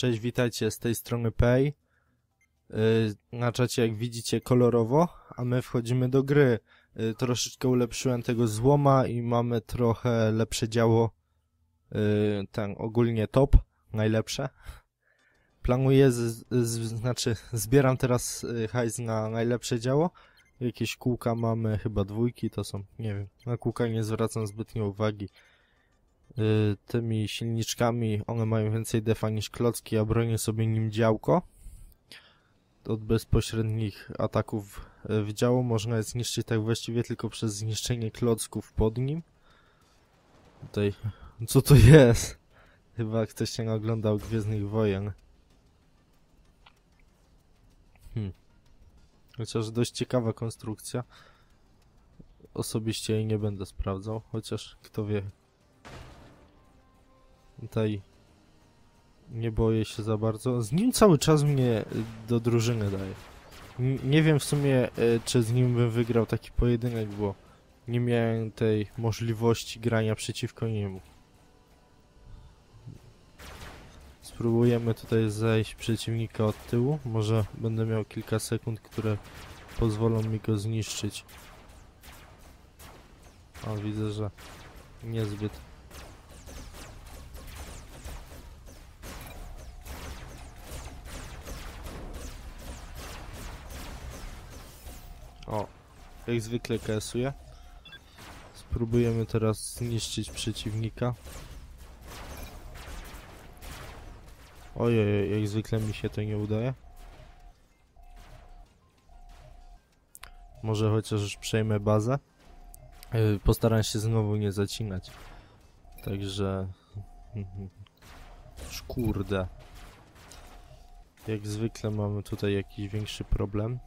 Cześć, witajcie z tej strony Pay. Yy, Na czacie jak widzicie kolorowo, a my wchodzimy do gry. Yy, Troszeczkę ulepszyłem tego złoma i mamy trochę lepsze działo. Yy, Ten ogólnie top, najlepsze. Planuję, z, z, znaczy zbieram teraz hajs na najlepsze działo. Jakieś kółka mamy, chyba dwójki to są, nie wiem. Na kółka nie zwracam zbytnio uwagi y, tymi silniczkami, one mają więcej defa niż klocki, a bronię sobie nim działko. Od bezpośrednich ataków y, w działo można je zniszczyć tak właściwie tylko przez zniszczenie klocków pod nim. Tutaj, co to jest? Chyba ktoś się oglądał Gwiezdnych Wojen. Hmm. Chociaż dość ciekawa konstrukcja. Osobiście jej nie będę sprawdzał, chociaż kto wie, Tutaj nie boję się za bardzo. Z nim cały czas mnie y, do drużyny daje. N nie wiem w sumie, y, czy z nim bym wygrał taki pojedynek, bo nie miałem tej możliwości grania przeciwko niemu. Spróbujemy tutaj zejść przeciwnika od tyłu. Może będę miał kilka sekund, które pozwolą mi go zniszczyć. O, widzę, że niezbyt. O, jak zwykle KS-uje. Spróbujemy teraz zniszczyć przeciwnika. Ojej, jak zwykle mi się to nie udaje. Może chociaż już przejmę bazę. Yy, Postaram się znowu nie zacinać. Także... Szkurde. Jak zwykle mamy tutaj jakiś większy problem.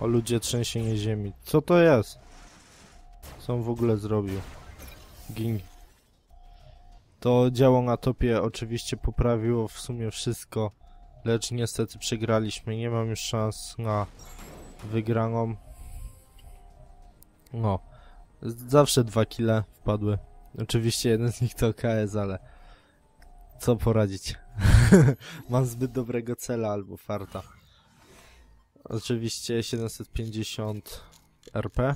O ludzie trzęsienie ziemi. Co to jest? Co on w ogóle zrobił? Gin. To działo na topie oczywiście poprawiło w sumie wszystko, lecz niestety przegraliśmy. Nie mam już szans na wygraną. No. Zawsze dwa kile wpadły. Oczywiście jeden z nich to KS, ale co poradzić? mam zbyt dobrego cela albo farta. Oczywiście 750 RP.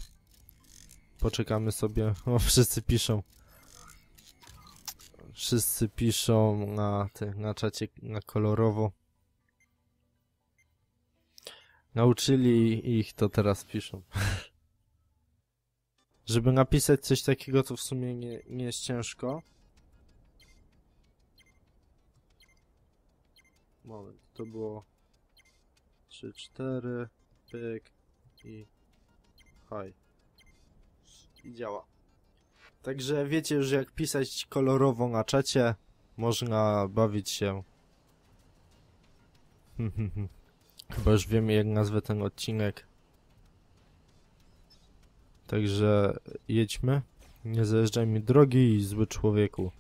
Poczekamy sobie. O, wszyscy piszą. Wszyscy piszą na, ty, na czacie na kolorowo. Nauczyli ich, to teraz piszą. Żeby napisać coś takiego, to w sumie nie, nie jest ciężko. Moment, to było 3, 4, pyk i haj. I działa. Także wiecie już jak pisać kolorowo na czacie, można bawić się. Chyba już wiemy jak nazwę ten odcinek. Także jedźmy. Nie zajeżdżaj mi drogi, zły człowieku.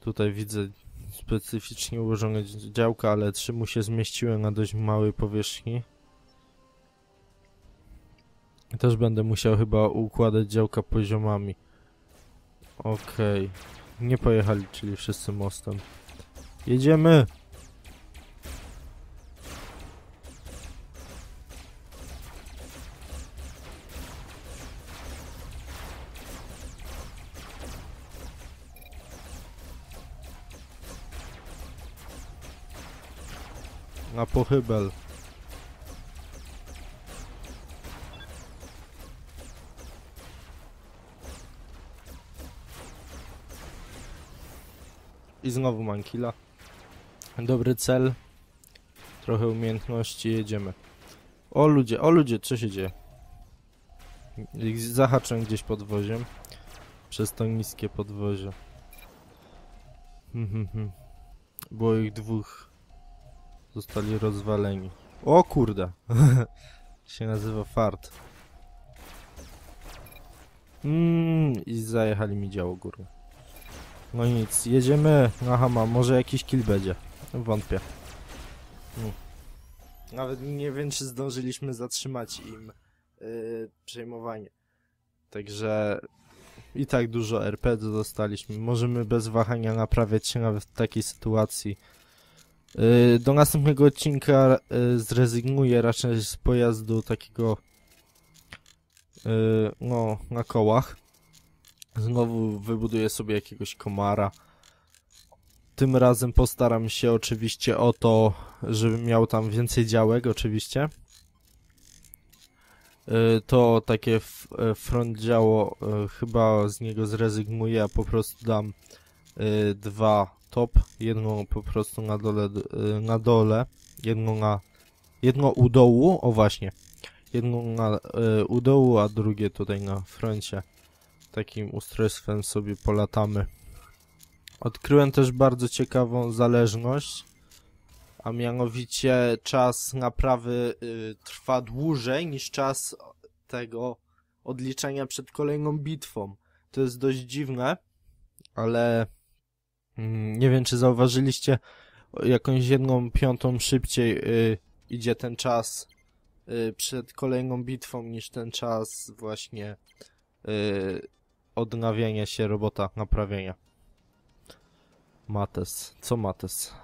Tutaj widzę specyficznie ułożone dzi- działka, ale trzy mu się zmieściły na dość małej powierzchni. Też będę musiał chyba układać działka poziomami. Okej. Nie pojechali, czyli wszyscy mostem. Jedziemy! Pochybel. I znowu mam killa. Dobry cel. Trochę umiejętności, jedziemy. O ludzie, o ludzie, co się dzieje? Zahaczę gdzieś podwoziem. Przez to niskie podwozie. Hmm, hmm, hmm. Było ich dwóch. Zostali rozwaleni. O kurde. się nazywa fart. Mm, I zajechali mi działo górne. No nic, jedziemy na Hama, może jakiś kill będzie. Wątpię. Mm. Nawet nie wiem, czy zdążyliśmy zatrzymać im yy, przejmowanie. Także i tak dużo RP dostaliśmy. Możemy bez wahania naprawiać się nawet w takiej sytuacji. Yy, do następnego odcinka yy, zrezygnuję raczej z pojazdu takiego yy, no, na kołach. Znowu wybuduję sobie jakiegoś komara. Tym razem postaram się oczywiście o to, żeby miał tam więcej działek, oczywiście. Y, To takie y, front działo, y, chyba z niego zrezygnuję, a po prostu dam y, dwa top. Jedno po prostu na dole, y, na dole, jedno na, jedno u dołu, o właśnie. Jedno na y, u dołu, a drugie tutaj na froncie. Takim ustrojstwem sobie polatamy. Odkryłem też bardzo ciekawą zależność, a mianowicie czas naprawy y, trwa dłużej niż czas tego odliczenia przed kolejną bitwą. To jest dość dziwne, ale nie wiem czy zauważyliście, jakąś jedną piątą szybciej y, idzie ten czas y, przed kolejną bitwą niż ten czas właśnie y, odnawiania się robota, naprawienia. Mates. Co Mates?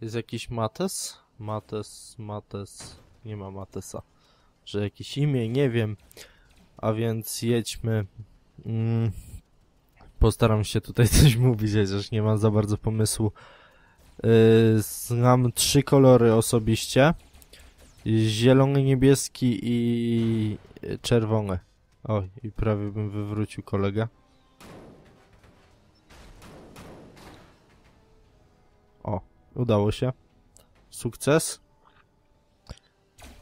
Jest jakiś Mates? Mates, Mates. Nie ma Matesa. Że jakieś imię, nie wiem. A więc jedźmy. Mm. Postaram się tutaj coś mówić, chociaż nie mam za bardzo pomysłu. Yy, znam trzy kolory osobiście. Zielony, niebieski i czerwony. O, i prawie bym wywrócił kolegę. O, udało się. Sukces.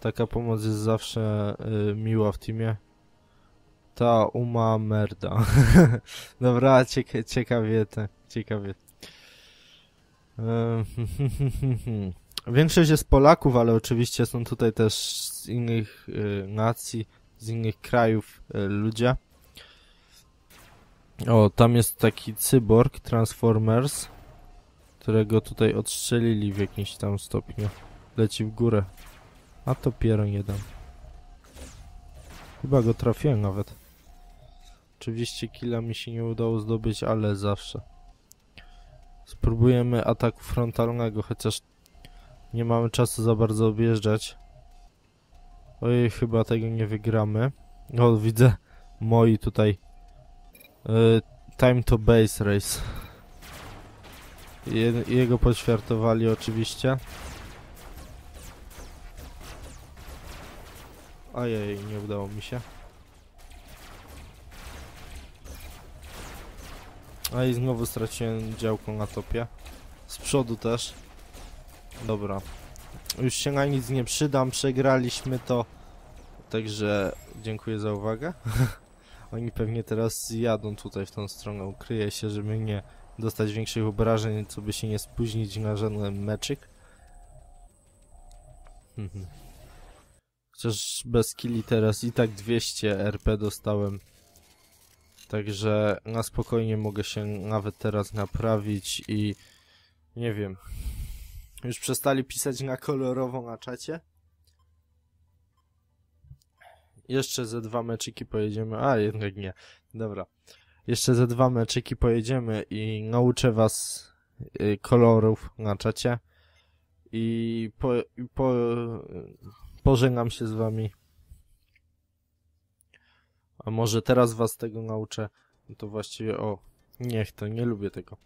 Taka pomoc jest zawsze y, miła w teamie. Ta uma merda. Dobra, cieka ciekawie te, ciekawie. Większość jest Polaków, ale oczywiście są tutaj też z innych y, nacji, z innych krajów y, ludzie. O, tam jest taki cyborg Transformers, którego tutaj odstrzelili w jakimś tam stopniu. Leci w górę. A to piero nie dam. Chyba go trafiłem nawet. Oczywiście killa mi się nie udało zdobyć, ale zawsze. Spróbujemy ataku frontalnego, chociaż nie mamy czasu za bardzo objeżdżać. Ojej, chyba tego nie wygramy. O, widzę moi tutaj. Y, time to base race. Je, jego poćwiartowali oczywiście. Ojej, nie udało mi się. A i znowu straciłem działko na topie. Z przodu też. Dobra. Już się na nic nie przydam, przegraliśmy to. Także dziękuję za uwagę. Oni pewnie teraz jadą tutaj w tą stronę. Ukryję się, żeby nie dostać większych obrażeń, co by się nie spóźnić na żaden meczyk. Mhm. Chociaż bez killi teraz i tak 200 RP dostałem. Także na spokojnie mogę się nawet teraz naprawić i nie wiem. Już przestali pisać na kolorowo na czacie. Jeszcze ze dwa meczyki pojedziemy. A, jednak nie. Dobra. Jeszcze ze dwa meczyki pojedziemy i nauczę was y, kolorów na czacie. I po, po, pożegnam się z wami. A może teraz was tego nauczę. No to właściwie, o, niech to, nie lubię tego.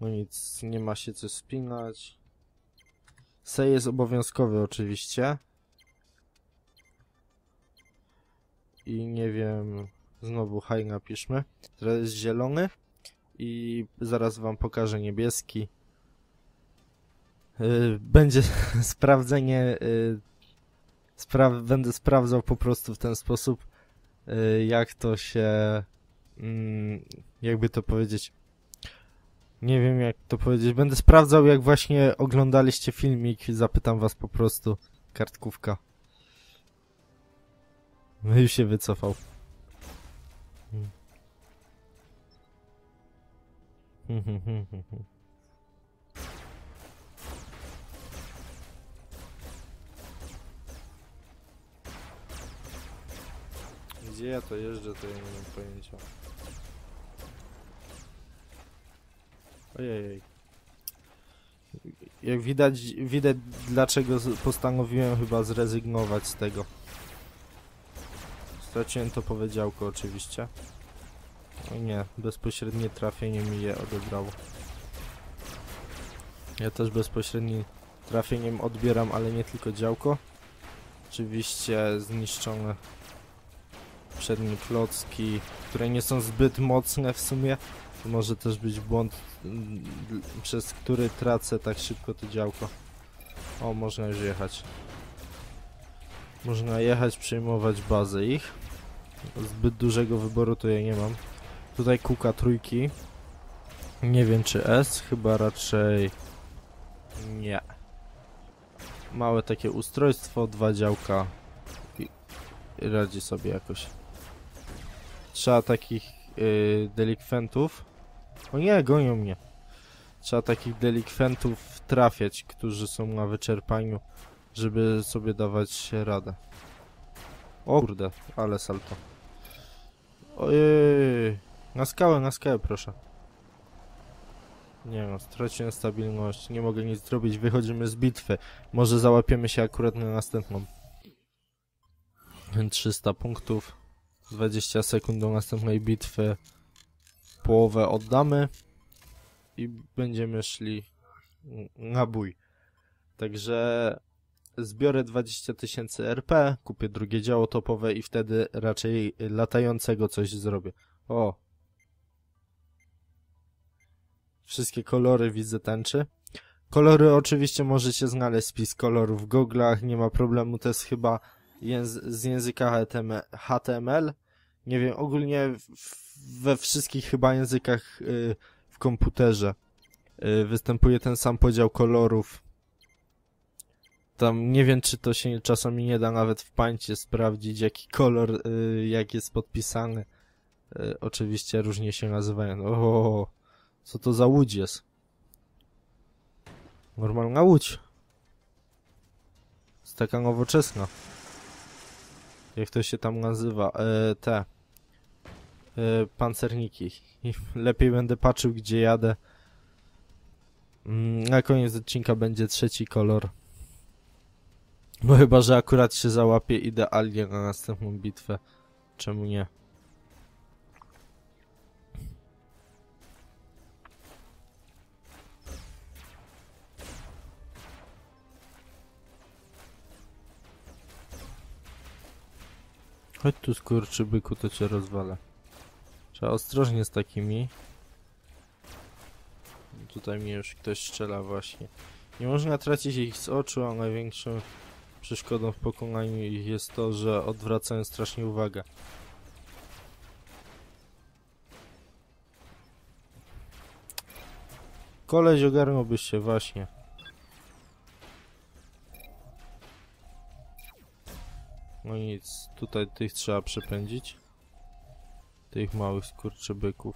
No nic, nie ma się co spinać. Sej jest obowiązkowy oczywiście. I nie wiem, znowu haj napiszmy. Teraz jest zielony. I zaraz wam pokażę niebieski. Yy, będzie sprawdzenie. Yy, spra będę sprawdzał po prostu w ten sposób, jak to się. Mm, jakby to powiedzieć. Nie wiem jak to powiedzieć. Będę sprawdzał jak właśnie oglądaliście filmik. Zapytam was po prostu. Kartkówka. No już się wycofał. Hmm. Gdzie ja to jeżdżę, to ja nie mam pojęcia. Ojej. Jak widać, widać dlaczego postanowiłem chyba zrezygnować z tego. Straciłem to powiedziałko oczywiście. O nie, bezpośrednie trafienie mi je odebrało. Ja też bezpośrednim trafieniem odbieram, ale nie tylko działko. Oczywiście zniszczone przednie klocki, które nie są zbyt mocne w sumie. To może też być błąd, mm, przez który tracę tak szybko to działko. O, można już jechać. Można jechać, przejmować bazę ich. Zbyt dużego wyboru to ja nie mam. Tutaj kuka trójki. Nie wiem czy S, chyba raczej nie. Małe takie ustrojstwo, dwa działka i radzi sobie jakoś. Trzeba takich yy, delikwentów. O nie, gonią mnie. Trzeba takich delikwentów trafiać, którzy są na wyczerpaniu, żeby sobie dawać radę. O kurde, ale salto. Ojej, na skałę, na skałę proszę. Nie no, straciłem stabilność, nie mogę nic zrobić, wychodzimy z bitwy. Może załapiemy się akurat na następną. 300 punktów, 20 sekund do następnej bitwy. Połowę oddamy i będziemy szli na bój. Także zbiorę 20 tysięcy RP, kupię drugie działo topowe i wtedy raczej latającego coś zrobię. O! Wszystkie kolory widzę tęczy. Kolory oczywiście możecie znaleźć spis kolorów w goglach, nie ma problemu, to jest chyba z języka HTML. Nie wiem, ogólnie we wszystkich chyba językach y, w komputerze y, występuje ten sam podział kolorów. Tam nie wiem, czy to się czasami nie da nawet w pańcie sprawdzić, jaki kolor, y, jak jest podpisany. Oczywiście różnie się nazywają. O, co to za łódź jest? Normalna łódź. Jest taka nowoczesna. Jak to się tam nazywa? E, te. E, pancerniki. I lepiej będę patrzył, gdzie jadę. Mm, Na koniec odcinka będzie trzeci kolor. No chyba, że akurat się załapie idealnie na następną bitwę. Czemu nie? Chodź tu skurczy byku, to cię rozwalę. Trzeba ostrożnie z takimi. Tutaj mnie już ktoś strzela właśnie. Nie można tracić ich z oczu, a największą przeszkodą w pokonaniu ich jest to, że odwracają strasznie uwagę. Koleś ogarnąłbyś się właśnie. No nic, tutaj tych trzeba przepędzić. Tych małych skurczybyków.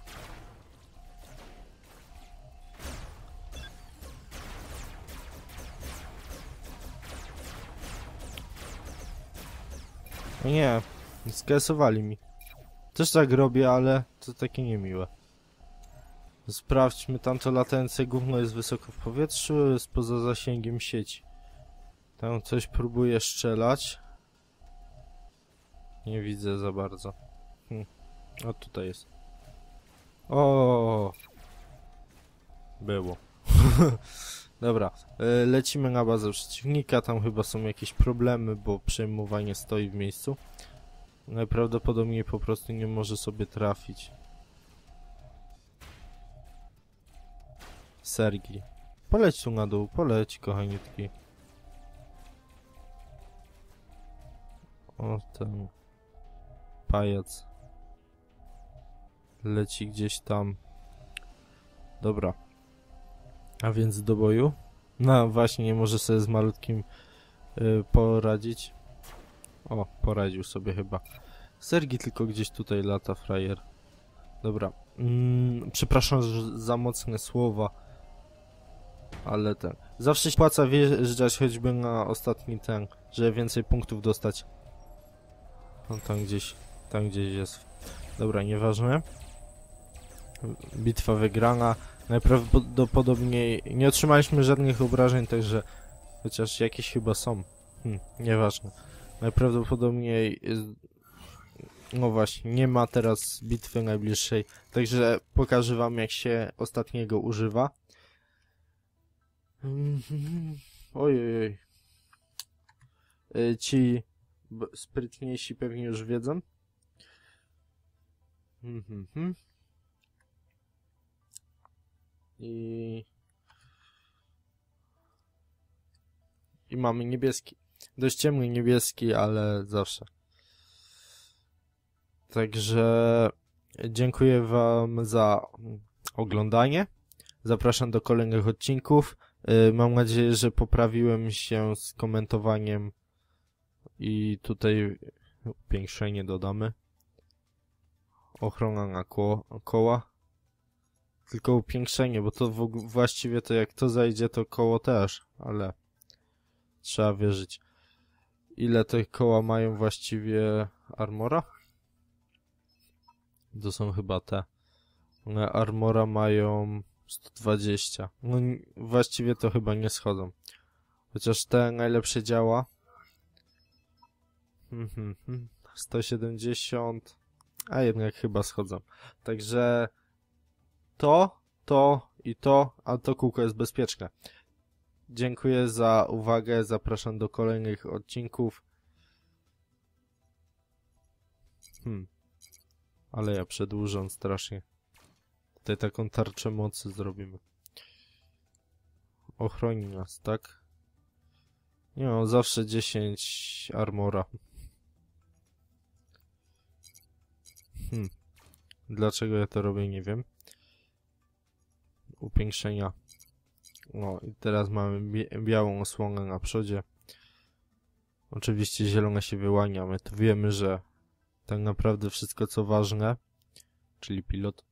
O nie, skesowali mi. Też tak robię, ale to takie niemiłe. Sprawdźmy, tamto latające gówno jest wysoko w powietrzu, jest poza zasięgiem sieci. Tam coś próbuje strzelać. Nie widzę za bardzo. Hm. O, tutaj jest. O. Było. Dobra, e, lecimy na bazę przeciwnika. Tam chyba są jakieś problemy, bo przejmowanie stoi w miejscu. Najprawdopodobniej po prostu nie może sobie trafić. Sergi. Poleć tu na dół, poleć, kochaniutki. O, ten pajac leci gdzieś tam. Dobra. A więc do boju. No właśnie, nie może sobie z malutkim y, poradzić. O, poradził sobie chyba. Sergi tylko gdzieś tutaj lata, frajer. Dobra, Mm, przepraszam za mocne słowa. Ale ten. Zawsze się płaca wjeżdżać choćby na ostatni ten, żeby więcej punktów dostać. No tam gdzieś, tam gdzieś jest. Dobra, nieważne. Bitwa wygrana. Najprawdopodobniej nie otrzymaliśmy żadnych obrażeń, także chociaż jakieś chyba są. Hm, nieważne. Najprawdopodobniej jest... no właśnie, nie ma teraz bitwy najbliższej, także pokażę wam jak się ostatniego używa. Ojej. Y, Ci sprytniejsi pewnie już wiedzą. Mhm. I... I mamy niebieski. Dość ciemny niebieski, ale zawsze. Także dziękuję wam za oglądanie. Zapraszam do kolejnych odcinków. Y, Mam nadzieję, że poprawiłem się z komentowaniem i tutaj upiększenie dodamy. Ochrona na koło, koła. Tylko upiększenie, bo to właściwie to jak to zajdzie, to koło też, ale trzeba wierzyć. Ile te koła mają właściwie armora? To są chyba te. Armora mają 120. No właściwie to chyba nie schodzą. Chociaż te najlepsze działa. Mhm, mhm. 170. A jednak chyba schodzą. Także to, to i to, a to kółko jest bezpieczne. Dziękuję za uwagę. Zapraszam do kolejnych odcinków. Hmm. Ale ja przedłużam strasznie. Tutaj taką tarczę mocy zrobimy. Ochroni nas, tak? Nie no, zawsze 10 armora. Hmm. Dlaczego ja to robię, nie wiem. Upiększenia. O, i teraz mamy bie białą osłonę na przodzie. Oczywiście zielona się wyłania. My tu wiemy, że tak naprawdę wszystko co ważne, czyli pilot,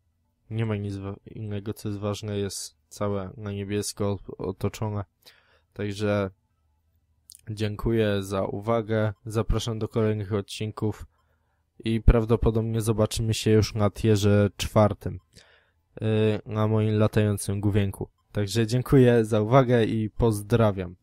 nie ma nic innego co jest ważne, jest całe na niebiesko ot- otoczone. Także dziękuję za uwagę. Zapraszam do kolejnych odcinków i prawdopodobnie zobaczymy się już na tierze czwartym yy, na moim latającym główienku. Także dziękuję za uwagę i pozdrawiam.